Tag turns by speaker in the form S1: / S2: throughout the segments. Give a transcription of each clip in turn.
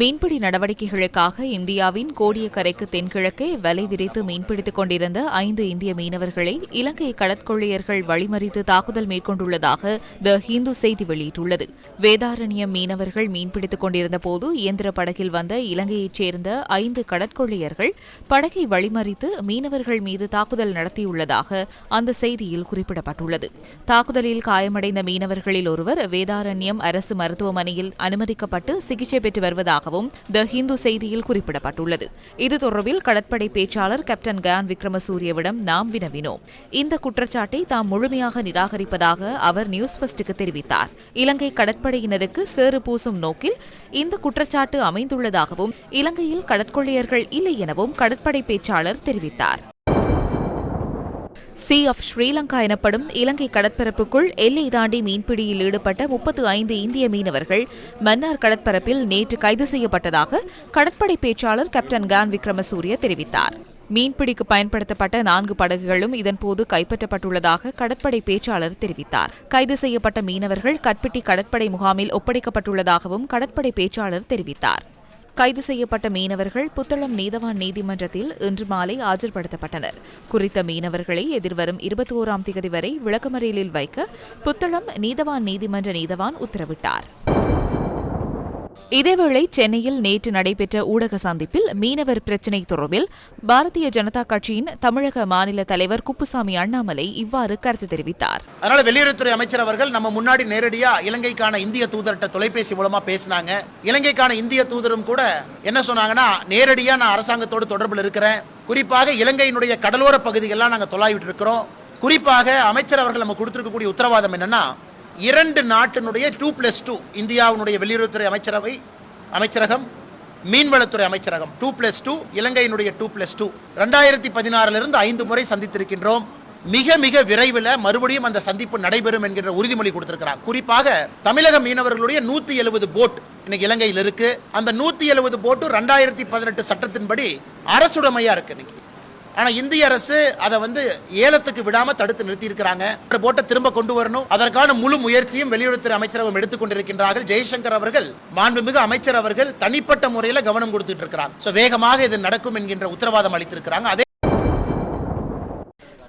S1: மீன்பிடி நடவடிக்கைகளுக்காக இந்தியாவின் கோடியக்கரைக்கு தென்கிழக்கே வலை விரித்து மீன்பிடித்துக் கொண்டிருந்த ஐந்து இந்திய மீனவர்களை இலங்கை கடற்கொள்ளையர்கள் வழிமறித்து தாக்குதல் மேற்கொண்டுள்ளதாக த ஹிந்து செய்தி வெளியிட்டுள்ளது. வேதாரண்யம் மீனவர்கள் மீன்பிடித்துக் கொண்டிருந்த போது இயந்திர படகில் வந்த இலங்கையைச் சேர்ந்த ஐந்து கடற்கொள்ளையர்கள் படகை வழிமறித்து மீனவர்கள் மீது தாக்குதல் நடத்தியுள்ளதாக அந்த செய்தியில் குறிப்பிடப்பட்டுள்ளது. தாக்குதலில் காயமடைந்த மீனவர்களில் ஒருவர் வேதாரண்யம் அரசு மருத்துவமனையில் அனுமதிக்கப்பட்டு சிகிச்சை பெற்று வருவதாக வருவதாகவும் த ஹிந்து செய்தியில் குறிப்பிடப்பட்டுள்ளது. இது தொடர்பில் கடற்படை பேச்சாளர் கேப்டன் கயான் விக்ரமசூரியவிடம் நாம் வினவினோம். இந்த குற்றச்சாட்டை தாம் முழுமையாக நிராகரிப்பதாக அவர் நியூஸ் ஃபர்ஸ்டுக்கு தெரிவித்தார். இலங்கை கடற்படையினருக்கு சேறு பூசும் நோக்கில் இந்த குற்றச்சாட்டு அமைந்துள்ளதாகவும் இலங்கையில் கடற்கொள்ளையர்கள் இல்லை எனவும் கடற்படை பேச்சாளர் தெரிவித்தார். சி ஆஃப் ஸ்ரீலங்கா எனப்படும் இலங்கை கடற்பரப்புக்குள் எல்லை தாண்டி மீன்பிடியில் ஈடுபட்ட முப்பத்து ஐந்து இந்திய மீனவர்கள் மன்னார் கடற்பரப்பில் நேற்று கைது செய்யப்பட்டதாக கடற்படை பேச்சாளர் கேப்டன் கான் விக்ரமசூரிய தெரிவித்தார். மீன்பிடிக்கு பயன்படுத்தப்பட்ட நான்கு படகுகளும் இதன்போது கைப்பற்றப்பட்டுள்ளதாக கடற்படை பேச்சாளர் தெரிவித்தார். கைது செய்யப்பட்ட மீனவர்கள் கட்பிட்டி கடற்படை முகாமில் ஒப்படைக்கப்பட்டுள்ளதாகவும் கடற்படை பேச்சாளர் தெரிவித்தார். கைது செய்யப்பட்ட மீனவர்கள் புத்தளம் நீதவான் நீதிமன்றத்தில் இன்று மாலை ஆஜர்படுத்தப்பட்டனர். குறித்த மீனவர்களை எதிர்வரும் இருபத்தி ஓராம் தேதி வரை விளக்கமறியலில் வைக்க புத்தளம் நீதவான் நீதிமன்ற நீதவான் உத்தரவிட்டார். இதேவேளை சென்னையில் நேற்று நடைபெற்ற ஊடக சந்திப்பில் மீனவர் பிரச்சினை தொடர்பில் பாரதிய ஜனதா கட்சியின் தமிழக மாநில தலைவர் குப்புசாமி அண்ணாமலை இவ்வாறு கருத்து தெரிவித்தார்.
S2: அதனால வெளியுறவுத்துறை அமைச்சர் அவர்கள் நம்ம முன்னாடி நேரடியா இலங்கைக்கான இந்திய தூதர்கிட்ட தொலைபேசி மூலமா பேசினாங்க. இலங்கைக்கான இந்திய தூதரும் கூட என்ன சொன்னாங்கன்னா நேரடியா நான் அரசாங்கத்தோடு தொடர்பில் இருக்கிறேன். குறிப்பாக இலங்கையினுடைய கடலோர பகுதிகள்லாம் நாங்கள் தொலாவிட்டு இருக்கிறோம். குறிப்பாக அமைச்சர் அவர்கள் நம்ம கொடுத்திருக்கக்கூடிய உத்தரவாதம் என்னன்னா இரண்டு நாட்டினுடைய டூ பிளஸ் டூ இந்தியாவினுடைய வெளியுறவுத்துறை அமைச்சரவை அமைச்சரகம் மீன்வளத்துறை அமைச்சரகம் டூ பிளஸ் டூ இலங்கையினுடைய டூ பிளஸ் டூ ரெண்டாயிரத்தி பதினாறிலிருந்து ஐந்து முறை சந்தித்திருக்கின்றோம். மிக மிக விரைவில் மறுபடியும் அந்த சந்திப்பு நடைபெறும் என்கின்ற உறுதிமொழி கொடுத்திருக்கிறார். குறிப்பாக தமிழக மீனவர்களுடைய நூற்றி எழுபது போட் இன்னைக்கு இலங்கையில் இருக்கு. அந்த நூற்றி எழுபது போட்டு ரெண்டாயிரத்தி பதினெட்டு சட்டத்தின்படி அரசுடைமையாக இருக்கு இன்னைக்கு. ஆனா இந்திய அரசு அதை வந்து ஏலத்துக்கு விடாம தடுத்து நிறுத்தி இருக்கிறாங்க அந்த போட்டை திரும்ப கொண்டு வரணும். அதற்கான முழு முயற்சியும் வெளியுறவுத்துறை அமைச்சரகம் எடுத்துக் கொண்டிருக்கின்றார்கள் ஜெய்சங்கர் அவர்கள் மாண்புமிகு அமைச்சர் அவர்கள் தனிப்பட்ட முறையில் கவனம் கொடுத்துட்டு இருக்கிறாங்க So, வேகமாக இது நடக்கும் என்கின்ற உத்தரவாதம் அளித்திருக்கிறாங்க. அதே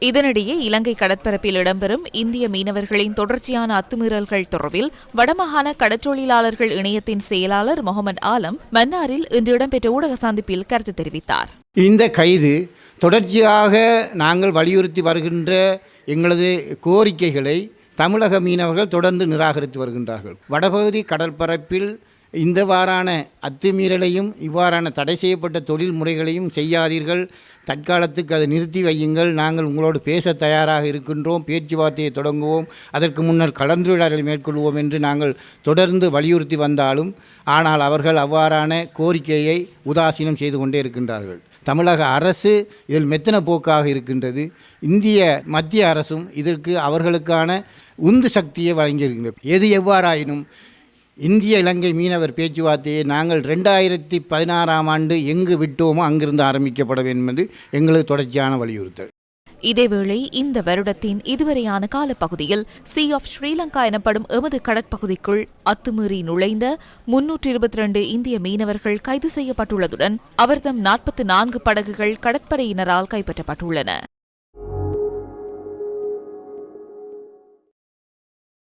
S1: இதனிடையே இலங்கை கடற்பரப்பில் இடம்பெறும் இந்திய மீனவர்களின் தொடர்ச்சியான அத்துமீறல்கள் தொடர்பில் வடமாகாண கடற்றொழிலாளர்கள் இணையத்தின் செயலாளர் முகமது ஆலம் மன்னாரில் இன்று இடம்பெற்ற ஊடக சந்திப்பில் கருத்து தெரிவித்தார்.
S3: இந்த கைது தொடர்ச்சியாக நாங்கள் வலியுறுத்தி வருகின்ற எங்களது கோரிக்கைகளை தமிழக மீனவர்கள் தொடர்ந்து நிராகரித்து வருகின்றார்கள். வடபகுதி கடற்பரப்பில் இந்தவாறான அத்துமீறலையும் இவ்வாறான தடை செய்யப்பட்ட தொழில் முறைகளையும் செய்யாதீர்கள். தற்காலத்துக்கு அதை நிறுத்தி வையுங்கள். நாங்கள் உங்களோடு பேச தயாராக இருக்கின்றோம். பேச்சுவார்த்தையை தொடங்குவோம். அதற்கு முன்னர் கலந்துரையாடலை மேற்கொள்வோம் என்று நாங்கள் தொடர்ந்து வலியுறுத்தி வந்தாலும் ஆனால் அவர்கள் அவ்வாறான கோரிக்கையை உதாசீனம் செய்து கொண்டே இருக்கின்றார்கள். தமிழக அரசு இதில் மெத்தன போக்காக இருக்கின்றது. இந்திய மத்திய அரசும் இதற்கு அவர்களுக்கான உந்து சக்தியை வழங்கியிருக்கின்றது. எது எவ்வாறாயினும் இந்திய இலங்கை மீனவர் பேச்சுவார்த்தையை நாங்கள் ரெண்டாயிரத்தி பதினாறாம் ஆண்டு எங்கு விட்டோமோ அங்கிருந்து ஆரம்பிக்கப்பட வேண்டும் என்பது எங்களது தொடர்ச்சியான வலியுறுத்தல்.
S1: இதேவேளை இந்த வருடத்தின் இதுவரையான காலப்பகுதியில் சி ஆஃப் ஸ்ரீலங்கா எனப்படும் எமது கடற்பகுதிக்குள் அத்துமீறி நுழைந்த முன்னூற்றி இருபத்தி ரெண்டு இந்திய மீனவர்கள் கைது செய்யப்பட்டுள்ளதுடன் அவர்தம் நாற்பத்தி நான்கு படகுகள் கடற்படையினரால் கைப்பற்றப்பட்டுள்ளன.